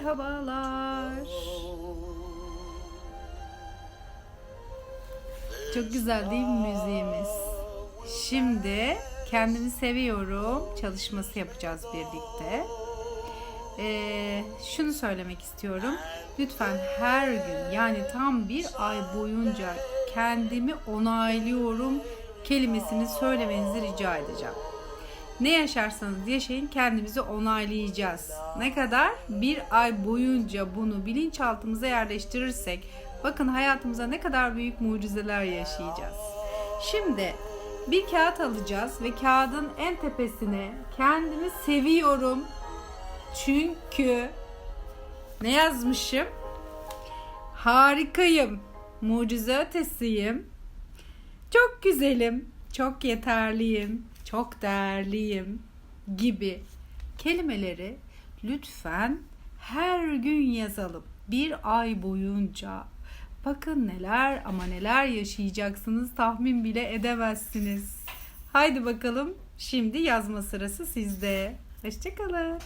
Merhabalar. Çok güzel değil mi müziğimiz? Şimdi kendimi seviyorum çalışması yapacağız birlikte. Ee, şunu söylemek istiyorum. Lütfen her gün yani tam bir ay boyunca kendimi onaylıyorum kelimesini söylemenizi rica edeceğim. Ne yaşarsanız yaşayın kendimizi onaylayacağız. Ne kadar? Bir ay boyunca bunu bilinçaltımıza yerleştirirsek bakın hayatımıza ne kadar büyük mucizeler yaşayacağız. Şimdi bir kağıt alacağız ve kağıdın en tepesine kendimi seviyorum. Çünkü ne yazmışım? Harikayım. Mucize ötesiyim. Çok güzelim. Çok yeterliyim. Çok değerliyim gibi kelimeleri lütfen her gün yazalım. Bir ay boyunca. Bakın neler ama neler yaşayacaksınız tahmin bile edemezsiniz. Haydi bakalım şimdi yazma sırası sizde. Hoşçakalın.